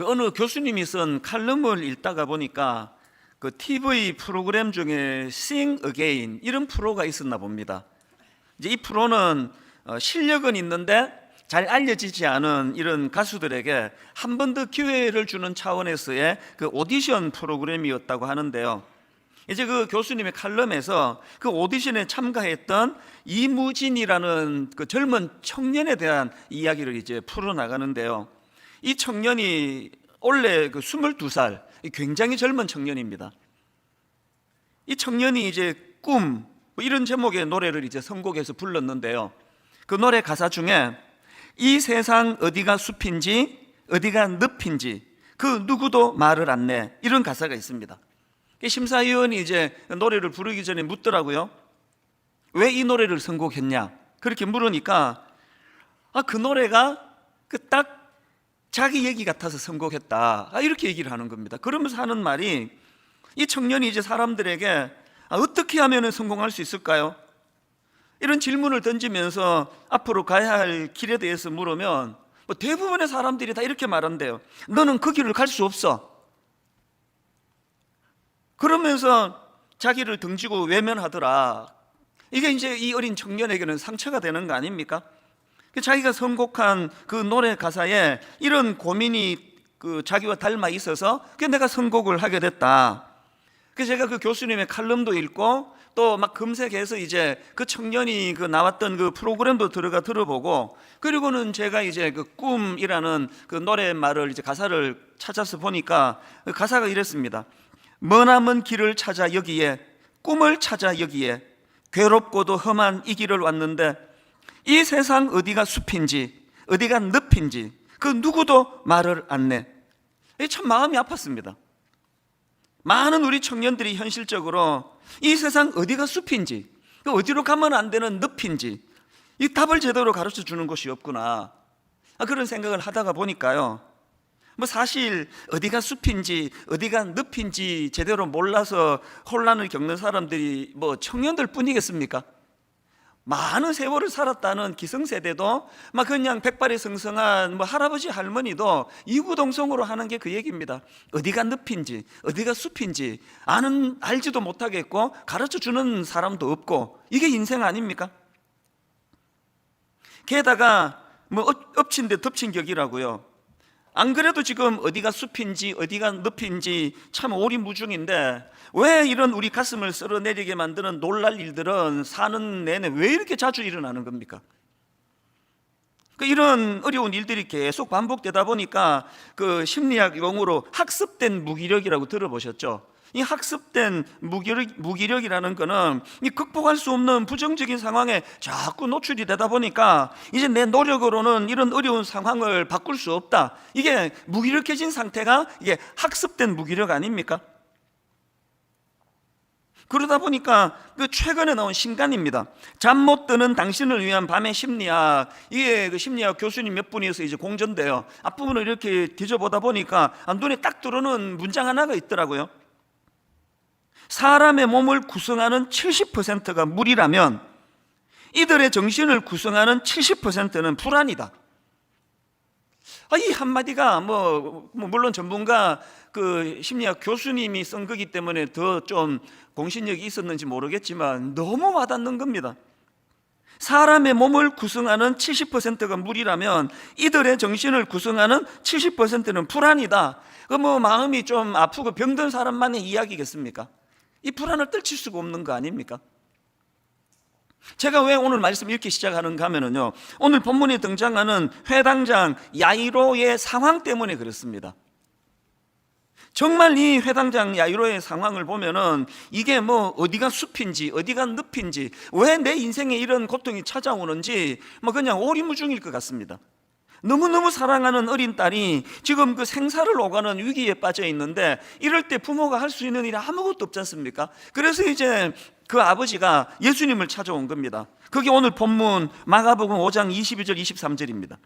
그 어느 교수님이 쓴 칼럼을 읽다가 보니까 그 TV 프로그램 중에 Sing Again 이런 프로가 있었나 봅니다. 이제 이 프로는 어, 실력은 있는데 잘 알려지지 않은 이런 가수들에게 한 번 더 기회를 주는 차원에서의 그 오디션 프로그램이었다고 하는데요. 이제 그 교수님의 칼럼에서 그 오디션에 참가했던 이무진이라는 그 젊은 청년에 대한 이야기를 이제 풀어 나가는데요. 이 청년이 원래 그 22살, 굉장히 젊은 청년입니다. 이 청년이 이제 꿈, 뭐 이런 제목의 노래를 이제 선곡해서 불렀는데요. 그 노래 가사 중에 이 세상 어디가 숲인지, 어디가 늪인지, 그 누구도 말을 안 내. 이런 가사가 있습니다. 심사위원이 이제 노래를 부르기 전에 묻더라고요. 왜 이 노래를 선곡했냐? 그렇게 물으니까 아, 그 노래가 그딱 자기 얘기 같아서 선곡했다. 아, 이렇게 얘기를 하는 겁니다. 그러면서 하는 말이 이 청년이 이제 사람들에게 아, 어떻게 하면 성공할 수 있을까요? 이런 질문을 던지면서 앞으로 가야 할 길에 대해서 물으면 뭐 대부분의 사람들이 다 이렇게 말한대요. 너는 그 길을 갈 수 없어. 그러면서 자기를 등지고 외면하더라. 이게 이제 이 어린 청년에게는 상처가 되는 거 아닙니까? 그 자기가 선곡한 그 노래 가사에 이런 고민이 그 자기와 닮아 있어서 그 내가 선곡을 하게 됐다. 그래서 제가 그 교수님의 칼럼도 읽고 또 막 검색해서 이제 그 청년이 그 나왔던 그 프로그램도 들어가 들어보고 그리고는 제가 이제 그 꿈이라는 그 노래 말을 이제 가사를 찾아서 보니까 그 가사가 이랬습니다. 머나먼 길을 찾아 여기에 꿈을 찾아 여기에 괴롭고도 험한 이 길을 왔는데 이 세상 어디가 숲인지 어디가 늪인지 그 누구도 말을 안 내. 참 마음이 아팠습니다. 많은 우리 청년들이 현실적으로 이 세상 어디가 숲인지 그 어디로 가면 안 되는 늪인지 이 답을 제대로 가르쳐 주는 곳이 없구나 아, 그런 생각을 하다가 보니까요 뭐 사실 어디가 숲인지 어디가 늪인지 제대로 몰라서 혼란을 겪는 사람들이 뭐 청년들 뿐이겠습니까? 많은 세월을 살았다는 기성세대도 막 그냥 백발이 성성한 뭐 할아버지 할머니도 이구동성으로 하는 게 그 얘기입니다. 어디가 늪인지 어디가 숲인지 아는 알지도 못하겠고 가르쳐 주는 사람도 없고 이게 인생 아닙니까? 게다가 뭐 엎- 엎친 데 덮친 격이라고요. 안 그래도 지금 어디가 숲인지 어디가 늪인지 참 오리무중인데 왜 이런 우리 가슴을 쓸어내리게 만드는 놀랄 일들은 사는 내내 왜 이렇게 자주 일어나는 겁니까? 그 이런 어려운 일들이 계속 반복되다 보니까 그 심리학 용어로 학습된 무기력이라고 들어보셨죠? 이 학습된 무기력, 무기력이라는 거는 이 극복할 수 없는 부정적인 상황에 자꾸 노출이 되다 보니까 이제 내 노력으로는 이런 어려운 상황을 바꿀 수 없다. 이게 무기력해진 상태가 이게 학습된 무기력 아닙니까? 그러다 보니까 그 최근에 나온 신간입니다. 잠 못 드는 당신을 위한 밤의 심리학. 이게 그 심리학 교수님 몇 분이서 이제 공전돼요. 앞부분을 이렇게 뒤져보다 보니까 아, 눈에 딱 들어오는 문장 하나가 있더라고요. 사람의 몸을 구성하는 70%가 물이라면 이들의 정신을 구성하는 70%는 불안이다. 아, 이 한마디가 뭐, 뭐 물론 전문가 그 심리학 교수님이 쓴 거기 때문에 더 좀 공신력이 있었는지 모르겠지만 너무 와닿는 겁니다. 사람의 몸을 구성하는 70%가 물이라면 이들의 정신을 구성하는 70%는 불안이다. 그 뭐 마음이 좀 아프고 병든 사람만의 이야기겠습니까? 이 불안을 떨칠 수가 없는 거 아닙니까? 제가 왜 오늘 말씀 읽기 시작하는가 하면은요. 오늘 본문에 등장하는 회당장 야이로의 상황 때문에 그렇습니다. 정말 이 회당장 야이로의 상황을 보면은 이게 뭐 어디가 숲인지 어디가 늪인지 왜 내 인생에 이런 고통이 찾아오는지 뭐 그냥 오리무중일 것 같습니다. 너무너무 사랑하는 어린 딸이 지금 그 생사를 오가는 위기에 빠져 있는데 이럴 때 부모가 할 수 있는 일이 아무것도 없지 않습니까? 그래서 이제 그 아버지가 예수님을 찾아온 겁니다. 그게 오늘 본문 마가복음 5장 22절 23절입니다.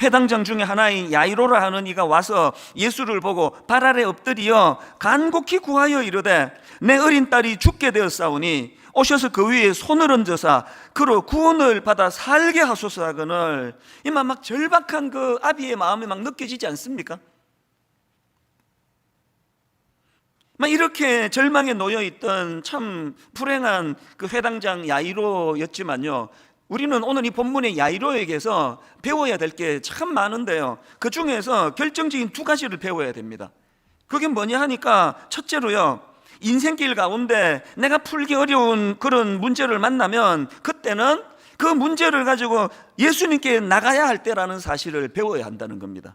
회당장 중에 하나인 야이로라 하는 이가 와서 예수를 보고 발 아래 엎드려 간곡히 구하여 이르되 내 어린 딸이 죽게 되었사오니 오셔서 그 위에 손을 얹어서 그로 구원을 받아 살게 하소서 하거늘 이만 막 절박한 그 아비의 마음이 막 느껴지지 않습니까? 막 이렇게 절망에 놓여 있던 참 불행한 그 회당장 야이로였지만요. 우리는 오늘 이 본문의 야이로에게서 배워야 될 게 참 많은데요. 그 중에서 결정적인 두 가지를 배워야 됩니다. 그게 뭐냐 하니까 첫째로요. 인생길 가운데 내가 풀기 어려운 그런 문제를 만나면 그때는 그 문제를 가지고 예수님께 나가야 할 때라는 사실을 배워야 한다는 겁니다.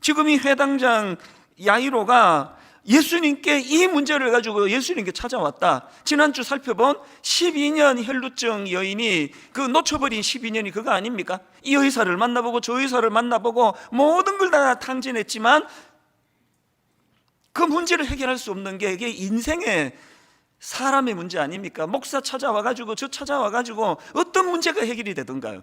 지금 이 회당장 야이로가 예수님께 이 문제를 가지고 예수님께 찾아왔다. 지난주 살펴본 12년 혈루증 여인이 그 놓쳐버린 12년이 그거 아닙니까? 이 의사를 만나보고 저 의사를 만나보고 모든 걸 다 탕진했지만 그 문제를 해결할 수 없는 게 이게 인생의 사람의 문제 아닙니까? 목사 찾아와 가지고 저 찾아와 가지고 어떤 문제가 해결이 되던가요?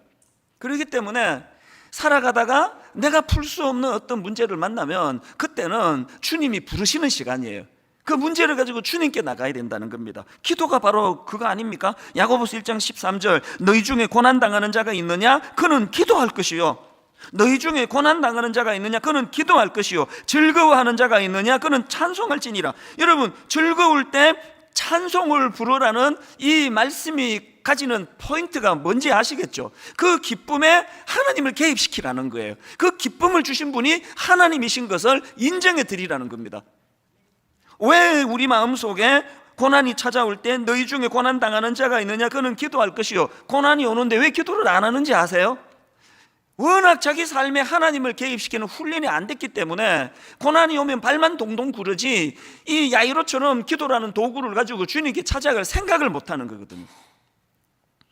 그렇기 때문에 살아가다가 내가 풀 수 없는 어떤 문제를 만나면 그때는 주님이 부르시는 시간이에요. 그 문제를 가지고 주님께 나가야 된다는 겁니다. 기도가 바로 그거 아닙니까? 야고보서 1장 13절 너희 중에 고난 당하는 자가 있느냐? 그는 기도할 것이요. 너희 중에 고난 당하는 자가 있느냐? 그는 기도할 것이요. 즐거워하는 자가 있느냐? 그는 찬송할 지니라. 여러분, 즐거울 때 찬송을 부르라는 이 말씀이 가지는 포인트가 뭔지 아시겠죠? 그 기쁨에 하나님을 개입시키라는 거예요. 그 기쁨을 주신 분이 하나님이신 것을 인정해 드리라는 겁니다. 왜 우리 마음 속에 고난이 찾아올 때 너희 중에 고난 당하는 자가 있느냐? 그는 기도할 것이요. 고난이 오는데 왜 기도를 안 하는지 아세요? 워낙 자기 삶에 하나님을 개입시키는 훈련이 안 됐기 때문에 고난이 오면 발만 동동 구르지 이 야이로처럼 기도라는 도구를 가지고 주님께 찾아갈 생각을 못 하는 거거든요.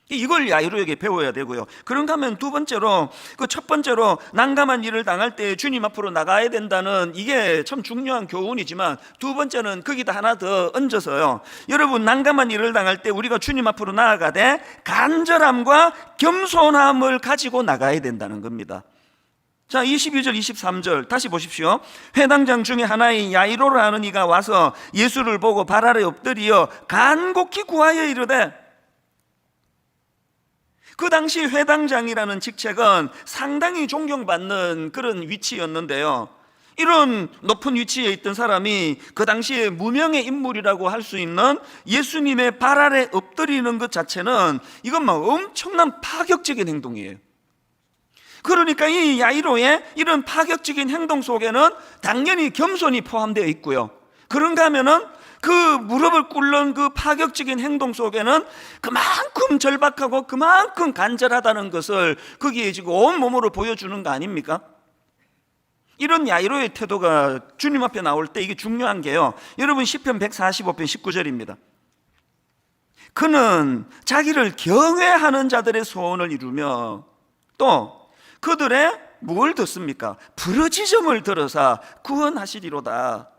이걸 야이로에게 배워야 되고요. 그런가 하면 두 번째로 그 첫 번째로 난감한 일을 당할 때 주님 앞으로 나가야 된다는 이게 참 중요한 교훈이지만 두 번째는 거기다 하나 더 얹어서요. 여러분 난감한 일을 당할 때 우리가 주님 앞으로 나아가되 간절함과 겸손함을 가지고 나가야 된다는 겁니다. 자, 22절, 23절 다시 보십시오. 회당장 중에 하나인 야이로라는 이가 와서 예수를 보고 발 아래 엎드리어 간곡히 구하여 이르되 그 당시 회당장이라는 직책은 상당히 존경받는 그런 위치였는데요. 이런 높은 위치에 있던 사람이 그 당시에 무명의 인물이라고 할 수 있는 예수님의 발 아래 엎드리는 것 자체는 이건 막 엄청난 파격적인 행동이에요. 그러니까 이 야이로의 이런 파격적인 행동 속에는 당연히 겸손이 포함되어 있고요. 그런가 하면은 그 무릎을 꿇는 그 파격적인 행동 속에는 그만큼 절박하고 그만큼 간절하다는 것을 거기에 지금 온 몸으로 보여주는 거 아닙니까? 이런 야이로의 태도가 주님 앞에 나올 때 이게 중요한 게요. 여러분 10편 145편 19절입니다. 그는 자기를 경외하는 자들의 소원을 이루며 또 그들의 뭘 듣습니까? 부르짖음을 들어서 구원하시리로다.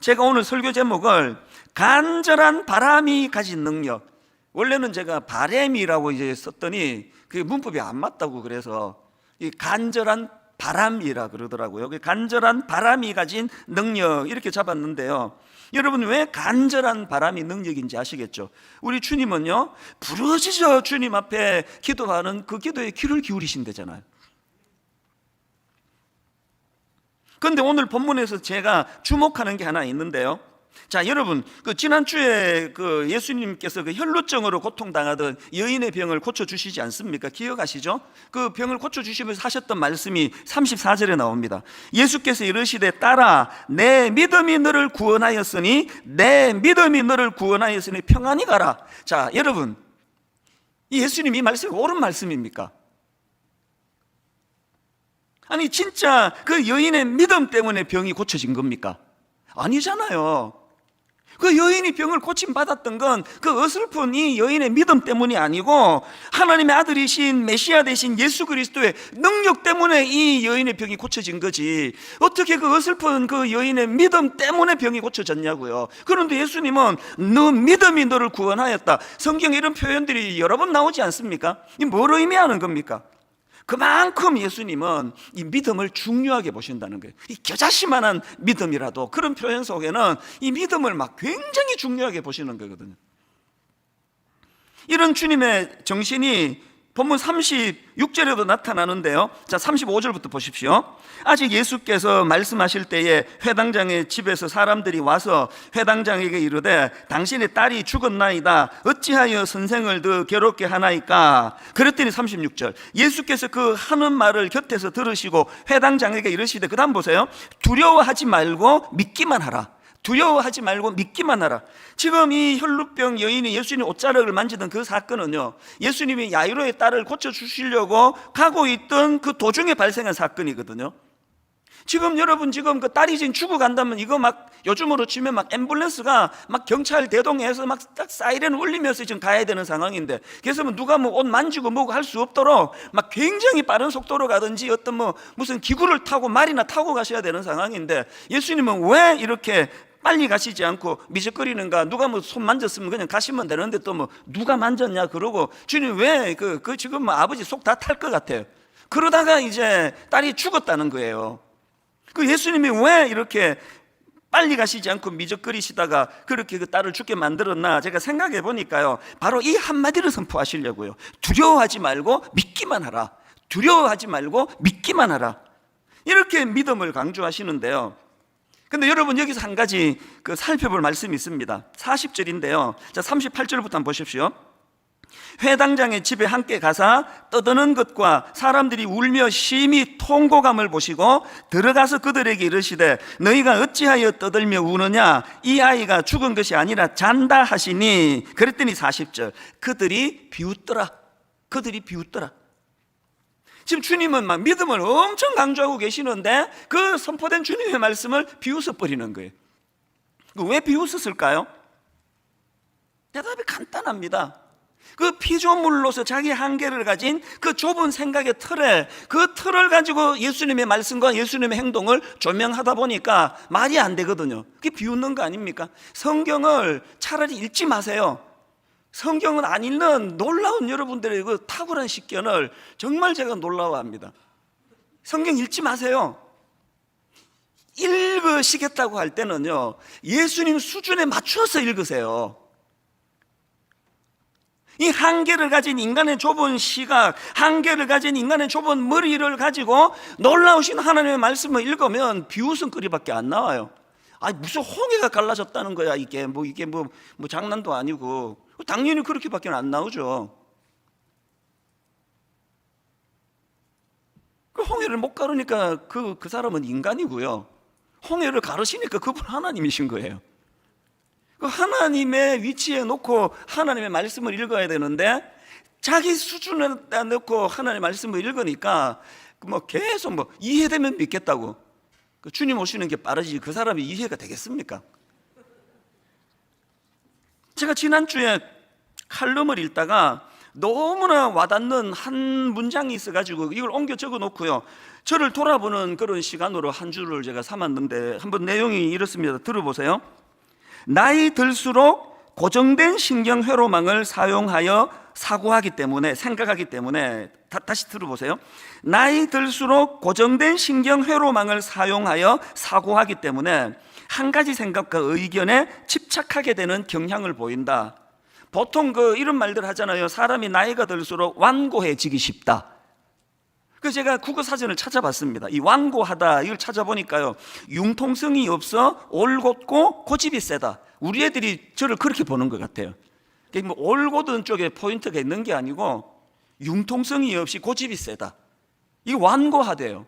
제가 오늘 설교 제목을 간절한 바람이 가진 능력. 원래는 제가 바램이라고 이제 썼더니 그 문법이 안 맞다고 그래서 이 간절한 바람이라 그러더라고요. 그 간절한 바람이 가진 능력 이렇게 잡았는데요. 여러분 왜 간절한 바람이 능력인지 아시겠죠? 우리 주님은요 부르짖어 주님 앞에 기도하는 그 기도에 귀를 기울이신대잖아요. 그런데 오늘 본문에서 제가 주목하는 게 하나 있는데요. 자, 여러분, 그 지난주에 그 예수님께서 그 혈루증으로 고통당하던 여인의 병을 고쳐주시지 않습니까? 기억하시죠? 그 병을 고쳐주시면서 하셨던 말씀이 34절에 나옵니다. 예수께서 이르시되 따라 내 믿음이 너를 구원하였으니 내 믿음이 너를 구원하였으니 평안히 가라. 자, 여러분, 이 예수님 이 말씀이 옳은 말씀입니까? 아니 진짜 그 여인의 믿음 때문에 병이 고쳐진 겁니까? 아니잖아요. 그 여인이 병을 고침 받았던 건 그 어설픈 이 여인의 믿음 때문이 아니고 하나님의 아들이신 메시아 되신 예수 그리스도의 능력 때문에 이 여인의 병이 고쳐진 거지. 어떻게 그 어설픈 그 여인의 믿음 때문에 병이 고쳐졌냐고요. 그런데 예수님은 너 믿음이 너를 구원하였다. 성경에 이런 표현들이 여러 번 나오지 않습니까? 이뭘 의미하는 겁니까? 그만큼 예수님은 이 믿음을 중요하게 보신다는 거예요. 이 겨자씨만한 믿음이라도 그런 표현 속에는 이 믿음을 막 굉장히 중요하게 보시는 거거든요. 이런 주님의 정신이 본문 36절에도 나타나는데요. 자, 35절부터 보십시오. 아직 예수께서 말씀하실 때에 회당장의 집에서 사람들이 와서 회당장에게 이르되 당신의 딸이 죽었나이다. 어찌하여 선생을 더 괴롭게 하나이까? 그랬더니 36절. 예수께서 그 하는 말을 곁에서 들으시고 회당장에게 이르시되 그다음 보세요. 두려워하지 말고 믿기만 하라. 두려워하지 말고 믿기만 하라. 지금 이 혈루병 여인이 예수님 옷자락을 만지던 그 사건은요, 예수님이 야이로의 딸을 고쳐주시려고 가고 있던 그 도중에 발생한 사건이거든요. 지금 여러분 지금 그 딸이 지금 죽어간다면 이거 막 요즘으로 치면 막 앰뷸런스가 막 경찰 대동해서 막 딱 사이렌 울리면서 지금 가야 되는 상황인데 그래서 뭐 누가 뭐 옷 만지고 뭐고 할 수 없도록 막 굉장히 빠른 속도로 가든지 어떤 뭐 무슨 기구를 타고 말이나 타고 가셔야 되는 상황인데 예수님은 왜 이렇게 빨리 가시지 않고 미적거리는가? 누가 뭐 손 만졌으면 그냥 가시면 되는데 또 뭐 누가 만졌냐? 그러고 주님 왜그 그 지금 뭐 아버지 속 다 탈 것 같아요? 그러다가 이제 딸이 죽었다는 거예요. 그 예수님이 왜 이렇게 빨리 가시지 않고 미적거리시다가 그렇게 그 딸을 죽게 만들었나? 제가 생각해 보니까요. 바로 이 한마디를 선포하시려고요. 두려워하지 말고 믿기만 하라. 두려워하지 말고 믿기만 하라. 이렇게 믿음을 강조하시는데요 근데 여러분 여기서 한 가지 그 살펴볼 말씀이 있습니다. 40절인데요. 자 38절부터 한번 보십시오. 회당장의 집에 함께 가사 떠드는 것과 사람들이 울며 심히 통곡함을 보시고 들어가서 그들에게 이르시되 너희가 어찌하여 떠들며 우느냐? 이 아이가 죽은 것이 아니라 잔다 하시니. 그랬더니 40절 그들이 비웃더라. 그들이 비웃더라 지금 주님은 막 믿음을 엄청 강조하고 계시는데 그 선포된 주님의 말씀을 비웃어 버리는 거예요 그왜 비웃었을까요? 대답이 간단합니다 그 피조물로서 자기 한계를 가진 그 좁은 생각의 틀에 그 틀을 가지고 예수님의 말씀과 예수님의 행동을 조명하다 보니까 말이 안 되거든요. 그게 비웃는 거 아닙니까? 성경을 차라리 읽지 마세요. 성경은 안 읽는 놀라운 여러분들의 그 탁월한 식견을 정말 제가 놀라워합니다. 성경 읽지 마세요. 읽으시겠다고 할 때는요, 예수님 수준에 맞춰서 읽으세요. 이 한계를 가진 인간의 좁은 시각, 한계를 가진 인간의 좁은 머리를 가지고 놀라우신 하나님의 말씀을 읽으면 비웃음거리밖에 안 나와요. 아 무슨 홍해가 갈라졌다는 거야 이게 뭐 이게 뭐, 뭐 장난도 아니고 당연히 그렇게밖에 안 나오죠. 그 홍해를 못 가르니까 그, 그 사람은 인간이고요. 홍해를 가르시니까 그분 하나님이신 거예요. 그 하나님의 위치에 놓고 하나님의 말씀을 읽어야 되는데 자기 수준에다 놓고 하나님의 말씀을 읽으니까 뭐 계속 뭐 이해되면 믿겠다고 그 주님 오시는 게 빠르지 그 사람이 이해가 되겠습니까? 제가 지난주에 칼럼을 읽다가 너무나 와닿는 한 문장이 있어가지고 이걸 옮겨 적어 놓고요. 저를 돌아보는 그런 시간으로 한 주를 제가 삼았는데 한번 내용이 이렇습니다. 들어보세요. 나이 들수록 고정된 신경 회로망을 사용하여 사고하기 때문에 생각하기 때문에 다, 시 들어보세요. 나이 들수록 고정된 신경 회로망을 사용하여 사고하기 때문에 한 가지 생각과 의견에 집착하게 되는 경향을 보인다. 보통 그 이런 말들 하잖아요. 사람이 나이가 들수록 완고해지기 쉽다. 그 제가 국어 사전을 찾아봤습니다. 이 완고하다 이걸 찾아보니까요. 융통성이 없어 올곧고 고집이 세다. 우리 애들이 저를 그렇게 보는 것 같아요. 뭐 올곧은 쪽에 포인트가 있는 게 아니고 융통성이 없이 고집이 세다. 이 완고하대요.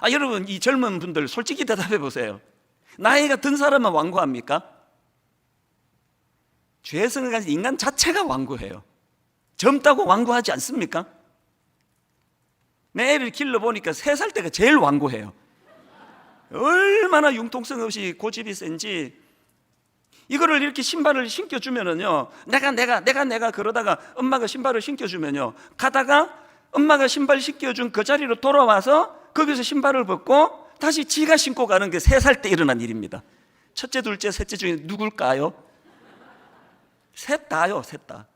아 여러분 이 젊은 분들 솔직히 대답해 보세요. 나이가 든 사람은 완고합니까? 죄성을 가진 인간 자체가 완고해요. 젊다고 완고하지 않습니까? 내 애를 길러보니까 세 살 때가 제일 완고해요. 얼마나 융통성 없이 고집이 센지 이거를 이렇게 신발을 신겨주면은요 내가 내가 내가 내가 그러다가 엄마가 신발을 신겨주면요 가다가 엄마가 신발 신겨준 그 자리로 돌아와서 거기서 신발을 벗고 다시 지가 신고 가는 게 세 살 때 일어난 일입니다 첫째 둘째 셋째 중에 누굴까요? 셋 다요 셋 다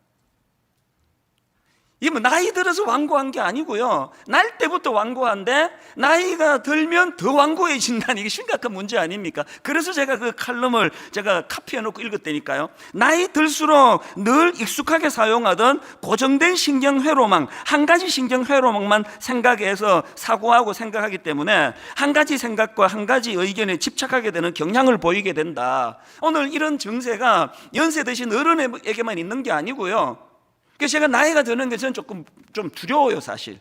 이뭐 나이 들어서 완고한 게 아니고요. 날 때부터 완고한데 나이가 들면 더 완고해진다는 이게 심각한 문제 아닙니까? 그래서 제가 그 칼럼을 제가 카피해 놓고 읽었다니까요. 나이 들수록 늘 익숙하게 사용하던 고정된 신경 회로망, 한 가지 신경 회로망만 생각해서 사고하고 생각하기 때문에 한 가지 생각과 한 가지 의견에 집착하게 되는 경향을 보이게 된다. 오늘 이런 증세가 연세 드신 어른에게만 있는 게 아니고요. 그래서 제가 나이가 드는 게 저는 조금 좀 두려워요, 사실.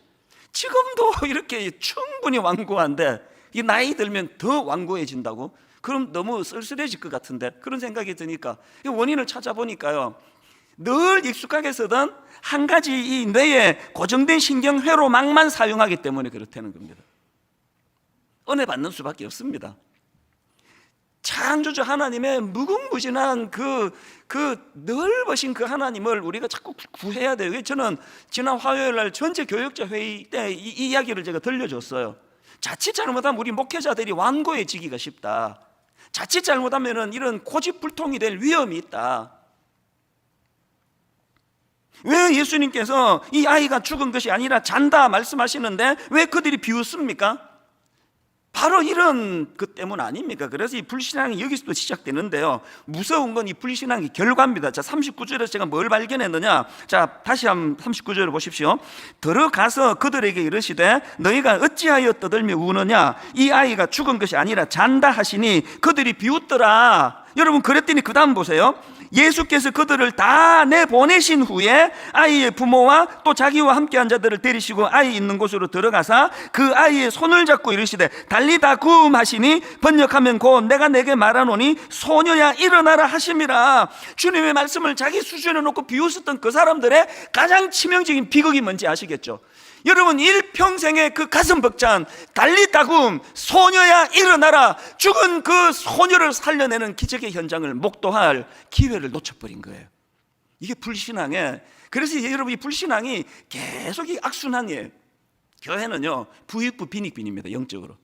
지금도 이렇게 충분히 완고한데 이 나이 들면 더 완고해진다고? 그럼 너무 쓸쓸해질 것 같은데 그런 생각이 드니까 이 원인을 찾아보니까요. 늘 익숙하게 쓰던 한 가지 이 뇌의 고정된 신경 회로망만 사용하기 때문에 그렇다는 겁니다. 은혜 받는 수밖에 없습니다. 창조주 하나님의 무궁무진한 그, 그 넓으신 그 하나님을 우리가 자꾸 구해야 돼요. 저는 지난 화요일 날 전체 교역자 회의 때 이 이야기를 제가 들려줬어요. 자칫 잘못하면 우리 목회자들이 완고해지기가 쉽다. 자칫 잘못하면 이런 고집불통이 될 위험이 있다. 왜 예수님께서 이 아이가 죽은 것이 아니라 잔다 말씀하시는데 왜 그들이 비웃습니까? 바로 이런 것 때문 아닙니까? 그래서 이 불신앙이 여기서도 시작되는데요. 무서운 건 이 불신앙의 결과입니다. 자, 39절에서 제가 뭘 발견했느냐? 자, 다시 한번 39절을 보십시오. 들어가서 그들에게 이르시되 너희가 어찌하여 떠들며 우느냐? 이 아이가 죽은 것이 아니라 잔다 하시니 그들이 비웃더라. 여러분 그랬더니 그 다음 보세요. 예수께서 그들을 다 내보내신 후에 아이의 부모와 또 자기와 함께한 자들을 데리시고 아이 있는 곳으로 들어가사 그 아이의 손을 잡고 이르시되 달리다 구음 하시니 번역하면 곧 내가 내게 말하노니 소녀야 일어나라 하심이라 주님의 말씀을 자기 수준에 놓고 비웃었던 그 사람들의 가장 치명적인 비극이 뭔지 아시겠죠? 여러분 일평생의 그 가슴 벅찬 달리다굼 소녀야 일어나라. 죽은 그 소녀를 살려내는 기적의 현장을 목도할 기회를 놓쳐버린 거예요. 이게 불신앙에 그래서 여러분 이 불신앙이 계속 이 악순환이에요. 교회는요 부익부 빈익빈입니다 영적으로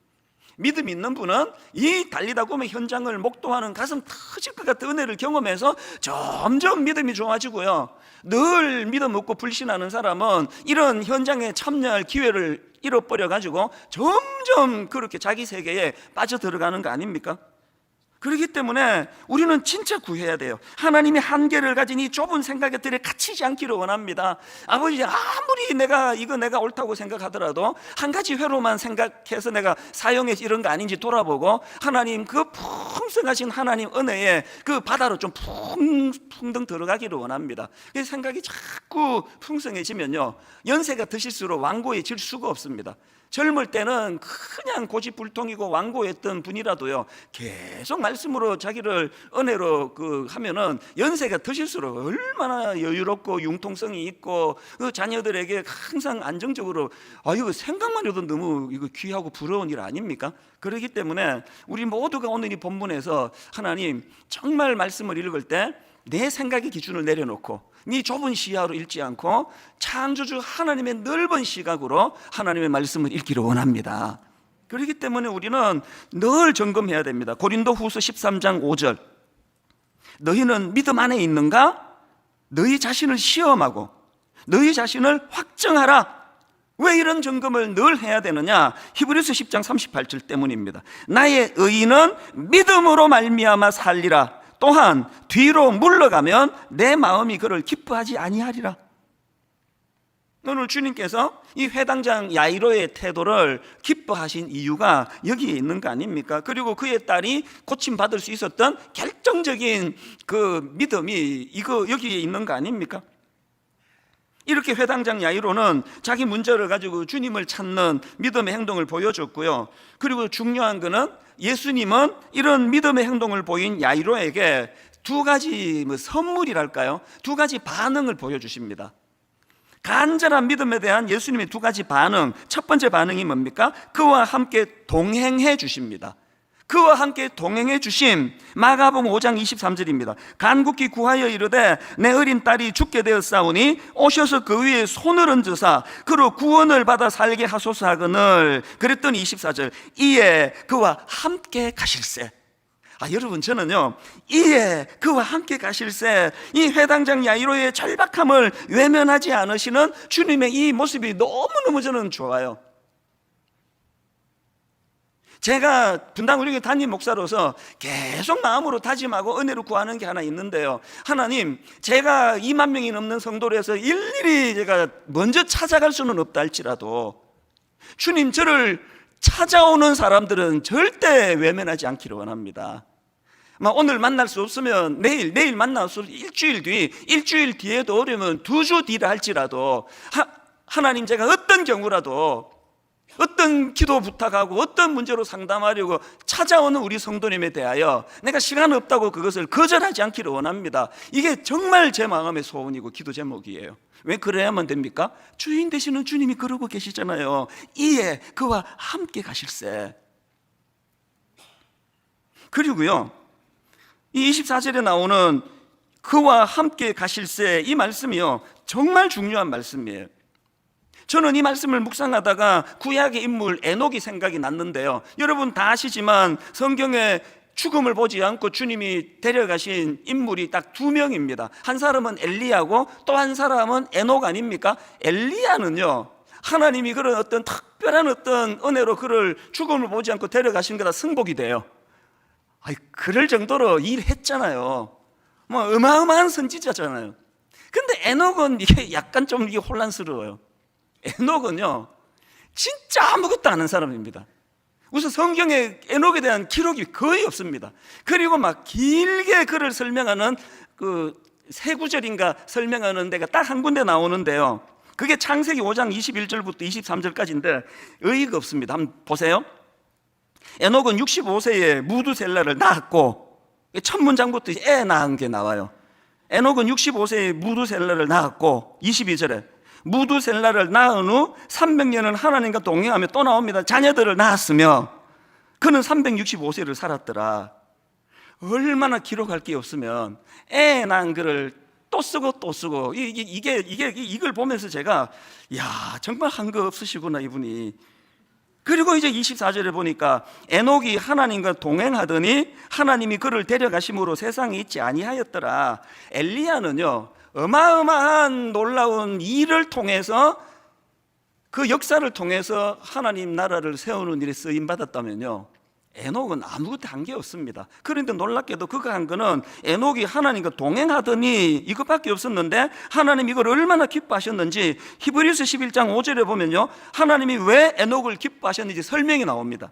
믿음 있는 분은 이 달리다 보면 현장을 목도하는 가슴 터질 것 같은 은혜를 경험해서 점점 믿음이 좋아지고요. 늘 믿음 없고 불신하는 사람은 이런 현장에 참여할 기회를 잃어버려 가지고 점점 그렇게 자기 세계에 빠져 들어가는 거 아닙니까? 그렇기 때문에 우리는 진짜 구해야 돼요. 하나님이 한계를 가진 이 좁은 생각들에 갇히지 않기를 원합니다. 아버지 아무리 내가 이거 내가 옳다고 생각하더라도 한 가지 회로만 생각해서 내가 사용해서 이런 거 아닌지 돌아보고 하나님 그 풍성하신 하나님 은혜에 그 바다로 좀 풍, 풍덩 들어가기를 원합니다. 그 생각이 자꾸 풍성해지면요 연세가 드실수록 완고해질 수가 없습니다. 젊을 때는 그냥 고집불통이고 완고했던 분이라도요 계속 말씀으로 자기를 은혜로 그 하면은 연세가 드실수록 얼마나 여유롭고 융통성이 있고 그 자녀들에게 항상 안정적으로 아 이거 생각만 해도 너무 이거 귀하고 부러운 일 아닙니까? 그렇기 때문에 우리 모두가 오늘 이 본문에서 하나님 정말 말씀을 읽을 때 내 생각의 기준을 내려놓고 네 좁은 시야로 읽지 않고 창조주 하나님의 넓은 시각으로 하나님의 말씀을 읽기를 원합니다. 그렇기 때문에 우리는 늘 점검해야 됩니다. 고린도 후서 13장 5절. 너희는 믿음 안에 있는가? 너희 자신을 시험하고 너희 자신을 확정하라. 왜 이런 점검을 늘 해야 되느냐? 히브리서 10장 38절 때문입니다. 나의 의인은 믿음으로 말미암아 살리라. 또한 뒤로 물러가면 내 마음이 그를 기뻐하지 아니하리라. 오늘 주님께서 이 회당장 야이로의 태도를 기뻐하신 이유가 여기에 있는 거 아닙니까? 그리고 그의 딸이 고침 받을 수 있었던 결정적인 그 믿음이 이거 여기에 있는 거 아닙니까? 이렇게 회당장 야이로는 자기 문제를 가지고 주님을 찾는 믿음의 행동을 보여줬고요. 그리고 중요한 것은 예수님은 이런 믿음의 행동을 보인 야이로에게 두 가지 뭐 선물이랄까요? 두 가지 반응을 보여주십니다. 간절한 믿음에 대한 예수님의 두 가지 반응. 첫 번째 반응이 뭡니까? 그와 함께 동행해 주십니다. 그와 함께 동행해 주심. 마가복음 5장 23절입니다. 간국히 구하여 이르되 내 어린 딸이 죽게 되었사오니 오셔서 그 위에 손을 얹으사 그로 구원을 받아 살게 하소서 하거늘. 그랬더니 24절 이에 그와 함께 가실세. 아 여러분 저는요 이에 그와 함께 가실새 이 회당장 야이로의 절박함을 외면하지 않으시는 주님의 이 모습이 너무너무 저는 좋아요 제가 분당 우리 담임 목사로서 계속 마음으로 다짐하고 은혜를 구하는 게 하나 있는데요. 하나님, 제가 2만 명이 넘는 성도로 해서 일일이 제가 먼저 찾아갈 수는 없다 할지라도 주님 저를 찾아오는 사람들은 절대 외면하지 않기를 원합니다. 막 오늘 만날 수 없으면 내일, 내일 만날 수 일주일 뒤, 일주일 뒤에도 어려면 두 주 뒤라 할지라도 하, 하나님 제가 어떤 경우라도 어떤 기도 부탁하고 어떤 문제로 상담하려고 찾아오는 우리 성도님에 대하여 내가 시간 없다고 그것을 거절하지 않기를 원합니다. 이게 정말 제 마음의 소원이고 기도 제목이에요. 왜 그래야만 됩니까? 주인 되시는 주님이 그러고 계시잖아요. 이에 그와 함께 가실세. 그리고요. 이 24절에 나오는 그와 함께 가실세 이 말씀이요. 정말 중요한 말씀이에요. 저는 이 말씀을 묵상하다가 구약의 인물 에녹이 생각이 났는데요. 여러분 다 아시지만 성경에 죽음을 보지 않고 주님이 데려가신 인물이 딱 두 명입니다. 한 사람은 엘리야고 또 한 사람은 에녹 아닙니까? 엘리야는요. 하나님이 그런 어떤 특별한 어떤 은혜로 그를 죽음을 보지 않고 데려가신 거다 승복이 돼요. 아이, 그럴 정도로 일했잖아요. 뭐 어마어마한 선지자잖아요. 근데 에녹은 이게 약간 좀 이게 혼란스러워요. 에녹은요, 진짜 아무것도 아는 사람입니다. 우선 성경에 에녹에 대한 기록이 거의 없습니다. 그리고 막 길게 그를 설명하는 그 세 구절인가 설명하는 데가 딱 한 군데 나오는데요. 그게 창세기 5장 21절부터 23절까지인데 의의가 없습니다. 한번 보세요. 에녹은 65세에 무두셀라를 낳았고 첫 문장부터 애 낳은 게 나와요. 에녹은 65세에 무두셀라를 낳았고 22절에 무두셀라를 낳은 후 300년을 하나님과 동행하며 또 나옵니다. 자녀들을 낳았으며 그는 365세를 살았더라. 얼마나 기록할 게 없으면 애 낳은 글을 또 쓰고 또 쓰고 이게 이게 이게 이걸 보면서 제가 야 정말 한 거 없으시구나 이분이 그리고 이제 24절에 보니까 에녹이 하나님과 동행하더니 하나님이 그를 데려가심으로 세상에 있지 아니하였더라. 엘리야는요 어마어마한 놀라운 일을 통해서 그 역사를 통해서 하나님 나라를 세우는 일에 쓰임 받았다면요. 에녹은 아무것도 한 게 없습니다. 그런데 놀랍게도 그가 한 거는 에녹이 하나님과 동행하더니 이것밖에 없었는데 하나님 이걸 얼마나 기뻐하셨는지 히브리서 11장 5절에 보면요. 하나님이 왜 에녹을 기뻐하셨는지 설명이 나옵니다.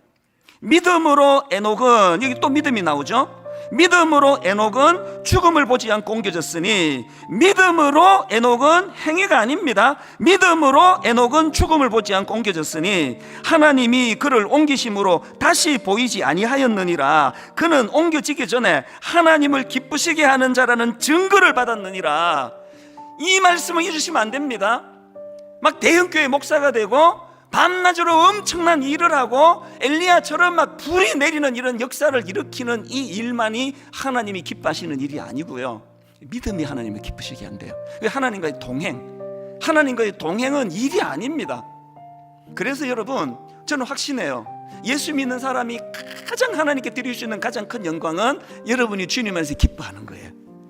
믿음으로 에녹은 여기 또 믿음이 나오죠. 믿음으로 에녹은 죽음을 보지 않고 옮겨졌으니 믿음으로 에녹은 행위가 아닙니다. 믿음으로 에녹은 죽음을 보지 않고 옮겨졌으니 하나님이 그를 옮기심으로 다시 보이지 아니하였느니라. 그는 옮겨지기 전에 하나님을 기쁘시게 하는 자라는 증거를 받았느니라. 이 말씀을 잊으시면 안 됩니다. 막 대형교회 목사가 되고 밤낮으로 엄청난 일을 하고 엘리야처럼 막 불이 내리는 이런 역사를 일으키는 이 일만이 하나님이 기뻐하시는 일이 아니고요. 믿음이 하나님을 기쁘시게 한대요. 하나님과의 동행, 하나님과의 동행은 일이 아닙니다. 그래서 여러분, 저는 확신해요. 예수 믿는 사람이 가장 하나님께 드릴 수 있는 가장 큰 영광은 여러분이 주님 안에서 기뻐하는 거예요.